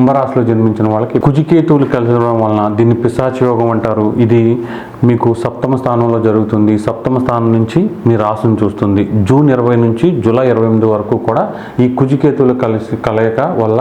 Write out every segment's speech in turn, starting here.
కుంభరాశిలో జన్మించిన వాళ్ళకి కుజికేతువులు కలవడం వలన దీన్ని పిశాచి యోగం అంటారు. ఇది మీకు సప్తమ స్థానంలో జరుగుతుంది. సప్తమ స్థానం నుంచి మీ రాశిని చూస్తుంది. జూన్ ఇరవై నుంచి జూలై ఇరవై ఎనిమిది వరకు కూడా ఈ కుజికేతువులు కలిసి కలయిక వల్ల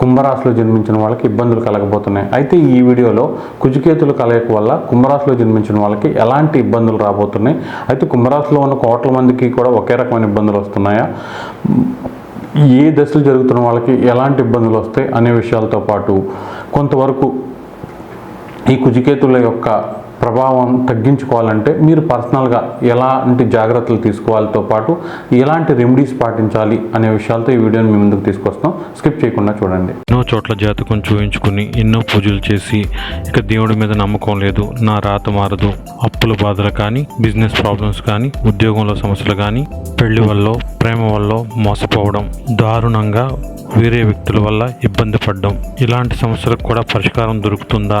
కుంభరాశిలో జన్మించిన వాళ్ళకి ఇబ్బందులు కలగబోతున్నాయి. అయితే ఈ వీడియోలో కుజికేతుల కలయిక వల్ల కుంభరాశిలో జన్మించిన వాళ్ళకి ఎలాంటి ఇబ్బందులు రాబోతున్నాయి? అయితే కుంభరాశిలో ఉన్న కోట్ల మందికి కూడా ఒకే రకమైన ఇబ్బందులు వస్తున్నాయా? ఏ దశలు జరుగుతున్న వాళ్ళకి ఎలాంటి ఇబ్బందులు వస్తాయి అనే విషయాలతో పాటు కొంతవరకు ఈ కుజికేతుల యొక్క ప్రభావం తగ్గించుకోవాలంటే మీరు పర్సనల్గా ఎలాంటి జాగ్రత్తలు తీసుకోవాలితో పాటు ఎలాంటి రెమెడీస్ పాటించాలి అనే విషయాలతో ఈ వీడియోని మీ ముందుకు తీసుకొస్తాం. స్కిప్ చేయకుండా చూడండి. ఎన్నో చోట్ల జాతకం చూయించుకుని ఎన్నో పూజలు చేసి ఇక దేవుడి మీద నమ్మకం లేదు నా రాత మారదు అప్పుల బాధలు కానీ బిజినెస్ ప్రాబ్లమ్స్ కానీ ఉద్యోగంలో సమస్యలు కానీ పెళ్ళి వల్ల ప్రేమ వల్ల మోసపోవడం దారుణంగా వేరే వ్యక్తుల వల్ల ఇబ్బంది పడడం ఇలాంటి సమస్యలకు కూడా పరిష్కారం దొరుకుతుందా?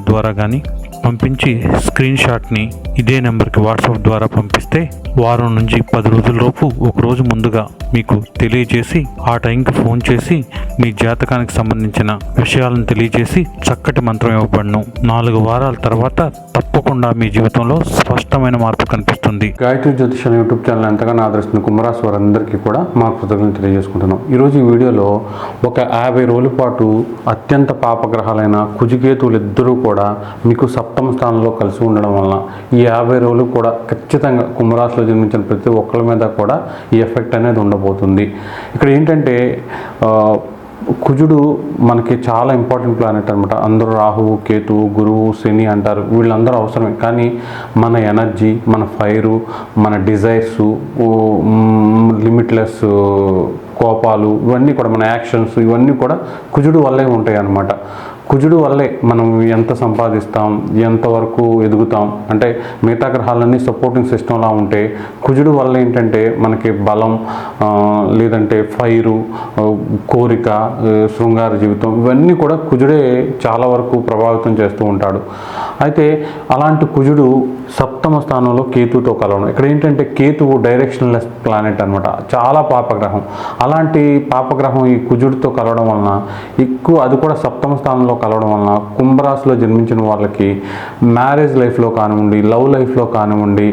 గా- ద్వారా కానీ పంపించి స్క్రీన్ షాట్ని ఇదే నెంబర్కి వాట్సాప్ ద్వారా పంపిస్తే వారం నుంచి పది రోజుల లోపు ఒక రోజు ముందుగా మీకు తెలియజేసి ఆ టైంకి ఫోన్ చేసి మీ జాతకానికి సంబంధించిన విషయాలను తెలియజేసి చక్కటి మంత్రం ఇవ్వబడను. నాలుగు వారాల తర్వాత తప్పకుండా మీ జీవితంలో స్పష్టమైన మార్పు కనిపిస్తుంది. గాయత్రి జ్యోతిషాల యూట్యూబ్ ఛానల్ ఎంతగానో ఆదరిస్తున్న కుంభరాశి వారందరికీ కూడా మా కృతజ్ఞతలు తెలియజేసుకుంటున్నాం. ఈరోజు ఈ వీడియోలో ఒక యాభై రోజుల పాటు అత్యంత పాపగ్రహాలైన కుజికేతువులు ఇద్దరూ కూడా మీకు సప్తమ స్థానంలో కలిసి ఉండడం వలన ఈ యాభై రోజులు కూడా ఖచ్చితంగా కుంభరాశిలో జన్మించిన ప్రతి ఒక్కరి మీద కూడా ఈ ఎఫెక్ట్ అనేది ఉండబోతుంది. ఇక్కడ ఏంటంటే కుజుడు మనకి చాలా ఇంపార్టెంట్ ప్లానెట్ అనమాట అందరూ రాహువు కేతువు గురువు శని అంటారు. వీళ్ళందరూ అవసరమే. కానీ మన ఎనర్జీ మన ఫైరు మన డిజైర్స్ లిమిట్లెస్ కోపాలు ఇవన్నీ కూడా మన యాక్షన్స్ ఇవన్నీ కూడా కుజుడు వల్లే ఉంటాయి అన్నమాట కుజుడు వల్లే మనం ఎంత సంపాదిస్తాం ఎంతవరకు ఎదుగుతాం. అంటే మిగతా గ్రహాలన్నీ సపోర్టింగ్ సిస్టంలా ఉంటే కుజుడు వల్ల ఏంటంటే మనకి బలం లేదంటే ఫైరు కోరిక శృంగార జీవితం ఇవన్నీ కూడా కుజుడే చాలా వరకు ప్రభావితం చేస్తూ ఉంటాడు. అయితే అలాంటి కుజుడు సప్తమ స్థానంలో కేతుతో కలవడం. ఇక్కడ ఏంటంటే కేతువు డైరెక్షన్లెస్ ప్లానెట్ అనమాట చాలా పాపగ్రహం. అలాంటి పాపగ్రహం ఈ కుజుడితో కలవడం వలన ఎక్కువ అది కూడా సప్తమ స్థానంలో కలవడం వలన కుంభరాశిలో జన్మించిన వాళ్ళకి మ్యారేజ్ లైఫ్లో కానివ్వండి లవ్ లైఫ్లో కానివ్వండి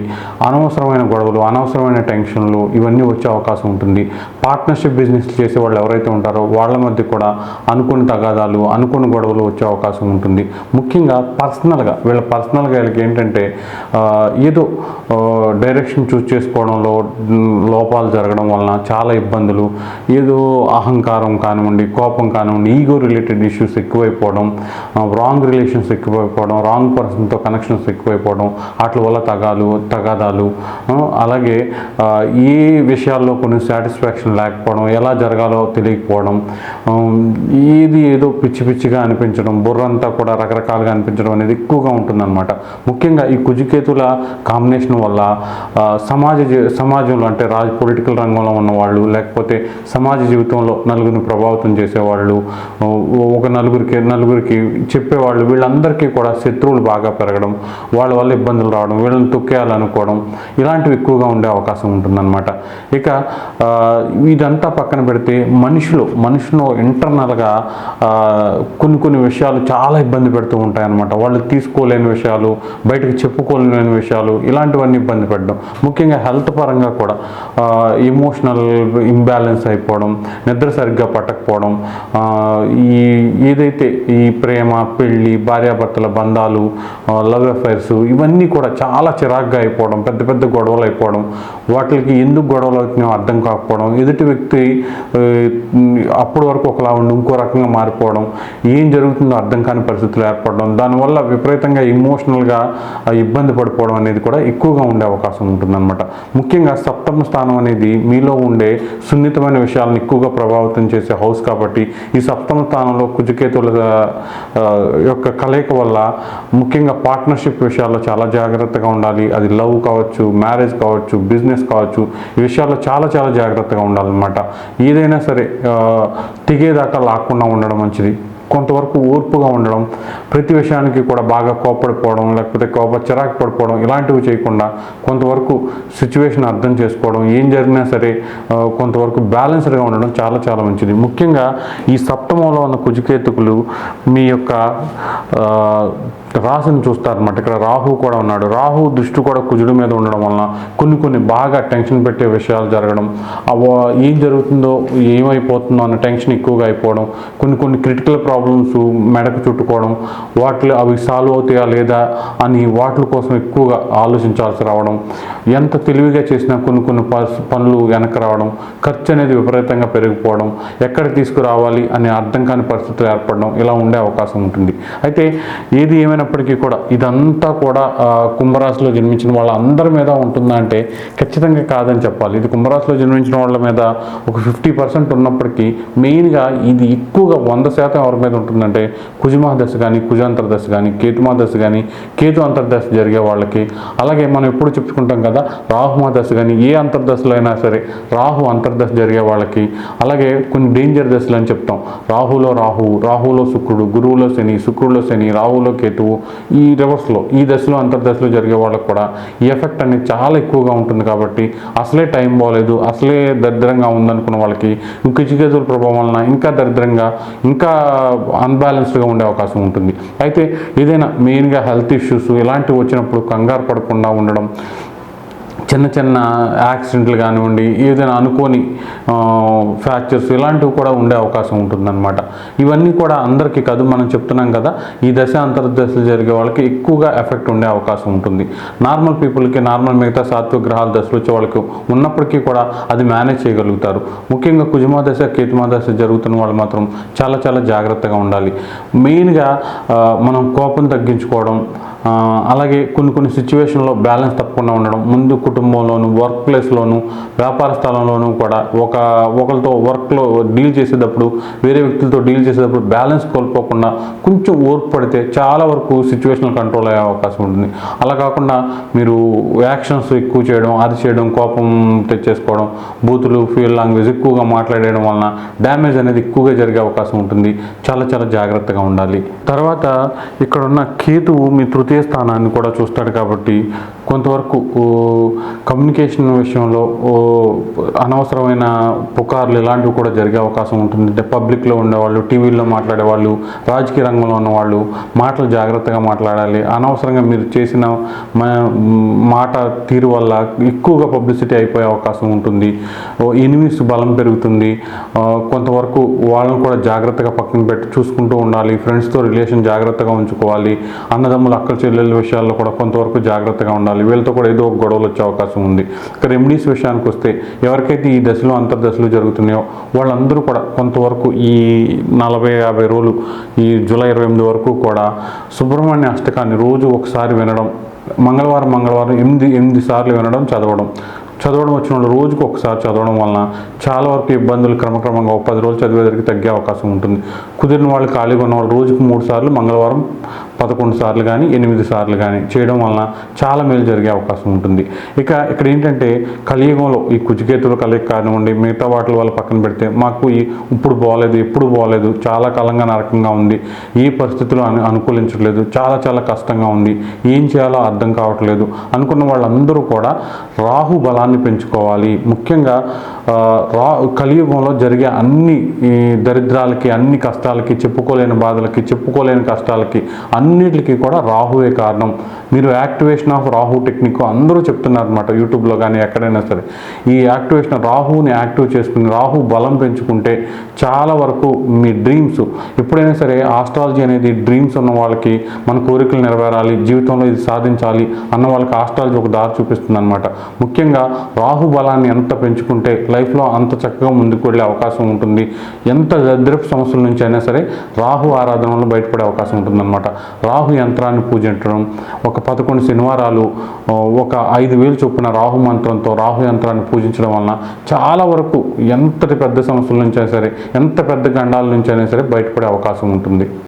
అనవసరమైన గొడవలు అనవసరమైన టెన్షన్లు ఇవన్నీ వచ్చే అవకాశం ఉంటుంది. పార్ట్నర్షిప్ బిజినెస్ చేసే వాళ్ళు ఎవరైతే ఉంటారో వాళ్ళ మధ్య కూడా అనుకుని తగాదాలు అనుకుని గొడవలు వచ్చే అవకాశం ఉంటుంది. ముఖ్యంగా పర్సనల్గా వీళ్ళ పర్సనల్గా వీళ్ళకి ఏంటంటే ఏదో డైరెక్షన్ చూస్ చేసుకోవడంలో లోపాలు జరగడం వలన చాలా ఇబ్బందులు ఏదో అహంకారం కానివ్వండి కోపం కానివ్వండి ఈగో రిలేటెడ్ ఇష్యూస్ ఎక్కువైపోవడం రాంగ్ రిలేషన్స్ ఎక్కువైపోవడం రాంగ్ పర్సన్తో కనెక్షన్స్ ఎక్కువైపోవడం వాటి వల్ల తగాలు తగాదాలు అలాగే ఈ ఏ విషయాల్లో కొన్ని సాటిస్ఫాక్షన్ లేకపోవడం ఎలా జరగాలో తెలియకపోవడం ఇది ఏది ఏదో పిచ్చి పిచ్చిగా అనిపించడం బుర్రంతా కూడా రకరకాలుగా అనిపించడం అనేది ఎక్కువగా ఉంటుందన్నమాట. ముఖ్యంగా ఈ కుజికేతుల కాంబినేషన్ వల్ల సమాజ సమాజంలో అంటే రాజ పొలిటికల్ రంగంలో ఉన్నవాళ్ళు లేకపోతే సమాజ జీవితంలో నలుగురిని ప్రభావితం చేసేవాళ్ళు ఒక నలుగురికి నలుగురు నలుగురికి చెప్పేవాళ్ళు వీళ్ళందరికీ కూడా శత్రువులు బాగా పెరగడం వాళ్ళ వల్ల ఇబ్బందులు రావడం వీళ్ళని తొక్కేయాలనుకోవడం ఇలాంటివి ఎక్కువగా ఉండే అవకాశం ఉంటుందన్నమాట. ఇక ఇదంతా పక్కన పెడితే మనుషులు మనుషులు ఇంటర్నల్గా కొన్ని కొన్ని విషయాలు చాలా ఇబ్బంది పెడుతూ ఉంటాయన్నమాట. వాళ్ళు తీసుకోలేని విషయాలు బయటకు చెప్పుకోలేని విషయాలు ఇలాంటివన్నీ ఇబ్బంది పెట్టడం. ముఖ్యంగా హెల్త్ పరంగా కూడా ఎమోషనల్ ఇంబ్యాలెన్స్ అయిపోవడం నిద్ర సరిగ్గా పట్టకపోవడం ఈ ఏదైతే ఈ ప్రేమ పెళ్ళి భార్యాభర్తల బంధాలు లవ్ అఫైర్స్ ఇవన్నీ కూడా చాలా చిరాగ్గా అయిపోవడం పెద్ద పెద్ద గొడవలు అయిపోవడం వాటికి ఎందుకు గొడవలు అవుతున్నాయో అర్థం కాకపోవడం ఎదుటి వ్యక్తి అప్పటి వరకు ఒకలా ఉండి ఇంకో రకంగా మారిపోవడం ఏం జరుగుతుందో అర్థం కాని పరిస్థితులు ఏర్పడడం దానివల్ల విపరీతంగా ఇమోషనల్గా ఇబ్బంది పడిపోవడం అనేది కూడా ఎక్కువగా ఉండే అవకాశం ఉంటుందన్నమాట. ముఖ్యంగా సప్తమ స్థానం అనేది మీలో ఉండే సున్నితమైన విషయాలను ఎక్కువగా ప్రభావితం చేసే హౌస్ కాబట్టి ఈ సప్తమ స్థానంలో కుజకేతుల యొక్క కలయిక వల్ల ముఖ్యంగా పార్ట్నర్షిప్ విషయాల్లో చాలా జాగ్రత్తగా ఉండాలి. అది లవ్ కావచ్చు మ్యారేజ్ కావచ్చు బిజినెస్ కావచ్చు ఈ విషయాల్లో చాలా చాలా జాగ్రత్తగా ఉండాలన్నమాట. ఏదైనా సరే తిగేదాకా తెగేదాకా లాక్కుండా ఉండడం మంచిది. కొంతవరకు ఓర్పుగా ఉండడం ప్రతి విషయానికి కూడా బాగా కోపడిపోవడం లేకపోతే కోప చిరాకు పడిపోవడం ఇలాంటివి చేయకుండా కొంతవరకు సిచ్యువేషన్ అర్థం చేసుకోవడం ఏం జరిగినా సరే కొంతవరకు బ్యాలెన్స్డ్గా ఉండడం చాలా చాలా మంచిది. ముఖ్యంగా ఈ సప్తమంలో ఉన్న కుజికేతుకులు మీ యొక్క రాశిని చూస్తారన్నమాట ఇక్కడ రాహు కూడా ఉన్నాడు. రాహు దృష్టి కూడా కుజుడి మీద ఉండడం వలన కొన్ని కొన్ని బాగా టెన్షన్ పెట్టే విషయాలు జరగడం అవ ఏం జరుగుతుందో ఏమైపోతుందో అన్న టెన్షన్ ఎక్కువగా అయిపోవడం కొన్ని కొన్ని క్రిటికల్ ప్రాబ్లమ్స్ మెడకు చుట్టుకోవడం వాటిలో అవి సాల్వ్ అవుతాయా లేదా అని వాటి కోసం ఎక్కువగా ఆలోచించాల్సి రావడం ఎంత తెలివిగా చేసినా కొన్ని కొన్ని పనులు వెనక రావడం ఖర్చు అనేది విపరీతంగా పెరిగిపోవడం ఎక్కడ తీసుకురావాలి అనే అర్థం కాని పరిస్థితులు ఏర్పడడం ఇలా ఉండే అవకాశం ఉంటుంది. అయితే ఏది ఏమైనా ఏమైనప్పటికీ కూడా ఇదంతా కూడా కుంభరాశిలో జన్మించిన వాళ్ళందరి మీద ఉంటుందా అంటే ఖచ్చితంగా కాదని చెప్పాలి. ఇది కుంభరాశిలో జన్మించిన వాళ్ళ మీద ఒక ఫిఫ్టీ పర్సెంట్ ఉన్నప్పటికీ మెయిన్గా ఇది ఎక్కువగా వంద శాతం ఎవరి మీద ఉంటుందంటే దశ కానీ కుజాంతర్దశ కానీ కేతుమహాదశ కానీ కేతు అంతర్దశ జరిగే వాళ్ళకి. అలాగే మనం ఎప్పుడు చెప్పుకుంటాం కదా రాహుమహాదశ కానీ ఏ అంతర్దశలో అయినా సరే రాహు అంతర్దశ జరిగే వాళ్ళకి. అలాగే కొన్ని డేంజర్ దశలు అని చెప్తాం. రాహులో రాహువు రాహులో శుక్రుడు గురువులో శని శుక్రుడిలో శని రాహులో కేతువు ఈ రివర్స్లో ఈ దశలో అంతర్దశలో జరిగే వాళ్ళకు కూడా ఈ ఎఫెక్ట్ అనేది చాలా ఎక్కువగా ఉంటుంది కాబట్టి అసలే టైం బాగోలేదు అసలే దరిద్రంగా ఉందనుకున్న వాళ్ళకి ఇంకా ప్రభావం వలన ఇంకా దరిద్రంగా ఇంకా అన్బ్యాలెన్స్డ్గా ఉండే అవకాశం ఉంటుంది. అయితే ఏదైనా మెయిన్గా హెల్త్ ఇష్యూస్ ఇలాంటివి వచ్చినప్పుడు కంగారు పడకుండా ఉండడం చిన్న చిన్న యాక్సిడెంట్లు కానివ్వండి ఏదైనా అనుకోని ఫ్రాక్చర్స్ ఇలాంటివి కూడా ఉండే అవకాశం ఉంటుందన్నమాట. ఇవన్నీ కూడా అందరికీ కాదు మనం చెప్తున్నాం కదా ఈ దశ అంతర్దశలు జరిగే వాళ్ళకి ఎక్కువగా ఎఫెక్ట్ ఉండే అవకాశం ఉంటుంది. నార్మల్ పీపుల్కి నార్మల్ మిగతా సాత్విక గ్రహాల దశలు వచ్చే వాళ్ళకి ఉన్నప్పటికీ కూడా అది మేనేజ్ చేయగలుగుతారు. ముఖ్యంగా కుజుమా దశ కేతుమా దశ జరుగుతున్న వాళ్ళు మాత్రం చాలా చాలా జాగ్రత్తగా ఉండాలి. మెయిన్గా మనం కోపం తగ్గించుకోవడం అలాగే కొన్ని కొన్ని సిచ్యువేషన్లో బ్యాలెన్స్ తప్పకుండా ఉండడం. ముందు కుటుంబంలోను వర్క్ ప్లేస్లోను వ్యాపార స్థలంలోనూ కూడా ఒక ఒకరితో వర్క్లో డీల్ చేసేటప్పుడు వేరే వ్యక్తులతో డీల్ చేసేటప్పుడు బ్యాలెన్స్ కోల్పోకుండా కొంచెం ఓర్పు పడితే చాలా వరకు సిచ్యువేషనల్ కంట్రోల్ అయ్యే అవకాశం ఉంటుంది. అలా కాకుండా మీరు యాక్షన్స్ ఎక్కువ చేయడం అది చేయడం కోపం తెచ్చేసుకోవడం బూతులు ఫీల్ లాంగ్వేజ్ ఎక్కువగా మాట్లాడడం వలన డ్యామేజ్ అనేది ఎక్కువగా జరిగే అవకాశం ఉంటుంది. చాలా చాలా జాగ్రత్తగా ఉండాలి. తర్వాత ఇక్కడ ఉన్న కేతువు మీ తృతీయ స్థానాన్ని కూడా చూస్తాడు కాబట్టి కొంతవరకు కమ్యూనికేషన్ విషయంలో అనవసరమైన పుకార్లు ఇలాంటివి కూడా జరిగే అవకాశం ఉంటుంది. అంటే పబ్లిక్లో ఉండేవాళ్ళు టీవీల్లో మాట్లాడేవాళ్ళు రాజకీయ రంగంలో ఉన్నవాళ్ళు మాటలు జాగ్రత్తగా మాట్లాడాలి. అనవసరంగా మీరు చేసిన మా- మాట తీరు వల్ల ఎక్కువగా పబ్లిసిటీ అయిపోయే అవకాశం ఉంటుంది. ఎనిమిస్ బలం పెరుగుతుంది. కొంతవరకు వాళ్ళని కూడా జాగ్రత్తగా పక్కన పెట్టి చూసుకుంటూ ఉండాలి. ఫ్రెండ్స్తో రిలేషన్ జాగ్రత్తగా ఉంచుకోవాలి. అన్నదమ్ములు అక్క చెల్లెల విషయాల్లో కూడా కొంతవరకు జాగ్రత్తగా ఉండాలి. వీళ్ళతో కూడా ఏదో ఒక గొడవలు వచ్చే అవకాశం ఉంది. ఇక రెమెడీస్ విషయానికి వస్తే ఎవరికైతే ఈ దశలో అంతర్దశలు జరుగుతున్నాయో వాళ్ళందరూ కూడా కొంతవరకు ఈ నలభై యాభై రోజులు ఈ జూలై ఇరవై ఎనిమిది వరకు కూడా సుబ్రహ్మణ్య అష్టకాన్ని రోజు ఒకసారి వినడం మంగళవారం మంగళవారం ఎనిమిది ఎనిమిది సార్లు వినడం చదవడం. చదవడం వచ్చిన వాళ్ళు రోజుకు ఒకసారి చదవడం వలన చాలా వరకు ఇబ్బందులు క్రమక్రమంగా ఒక పది రోజులు చదివేసరికి తగ్గే అవకాశం ఉంటుంది. కుదిరిన వాళ్ళు ఖాళీగా ఉన్న వాళ్ళు రోజుకు మూడు సార్లు మంగళవారం పదకొండు సార్లు కానీ ఎనిమిది సార్లు కానీ చేయడం వలన చాలా మేలు జరిగే అవకాశం ఉంటుంది. ఇక ఇక్కడ ఏంటంటే కలియుగంలో ఈ కుచికేతుల కలయిక కానివ్వండి మిగతా వాటి వల్ల పక్కన పెడితే మాకు ఈ ఇప్పుడు బాగలేదు ఎప్పుడు బాగలేదు చాలా కాలంగా నరకంగా ఉంది. ఏ పరిస్థితులు అను అనుకూలించట్లేదు. చాలా చాలా కష్టంగా ఉంది. ఏం చేయాలో అర్థం కావట్లేదు. అనుకున్న వాళ్ళందరూ కూడా రాహు బలాన్ని పెంచుకోవాలి. ముఖ్యంగా రా కలియుగంలో జరిగే అన్ని దరిద్రాలకి అన్ని కష్టాలకి చెప్పుకోలేని బాధలకి చెప్పుకోలేని కష్టాలకి అన్నిటికీ కూడా రాహువే కారణం. మీరు యాక్టివేషన్ ఆఫ్ రాహు టెక్నిక్ అందరూ చెప్తున్నారు అనమాట యూట్యూబ్లో కానీ ఎక్కడైనా సరే. ఈ యాక్టివేషన్ రాహుని యాక్టివ్ చేసుకుని రాహు బలం పెంచుకుంటే చాలా వరకు మీ డ్రీమ్స్ ఎప్పుడైనా సరే ఆస్ట్రాలజీ అనేది డ్రీమ్స్ ఉన్న వాళ్ళకి మన కోరికలు నెరవేరాలి జీవితంలో ఇది సాధించాలి అన్న వాళ్ళకి ఆస్ట్రాలజీ ఒక దారి చూపిస్తుంది అనమాట ముఖ్యంగా రాహు బలాన్ని ఎంత పెంచుకుంటే లైఫ్లో అంత చక్కగా ముందుకు వెళ్ళే అవకాశం ఉంటుంది. ఎంత దరిద్రపు సమస్యల నుంచి అయినా సరే రాహు ఆరాధన వల్ల బయటపడే అవకాశం ఉంటుందన్నమాట. రాహు యంత్రాన్ని పూజించడం ఒక పదకొండు శనివారాలు ఒక ఐదు వేలు చొప్పున రాహు మంత్రంతో రాహు యంత్రాన్ని పూజించడం వలన చాలా వరకు ఎంతటి పెద్ద సమస్యల నుంచి అయినా సరే ఎంత పెద్ద గండాల నుంచి అయినా సరే బయటపడే అవకాశం ఉంటుంది.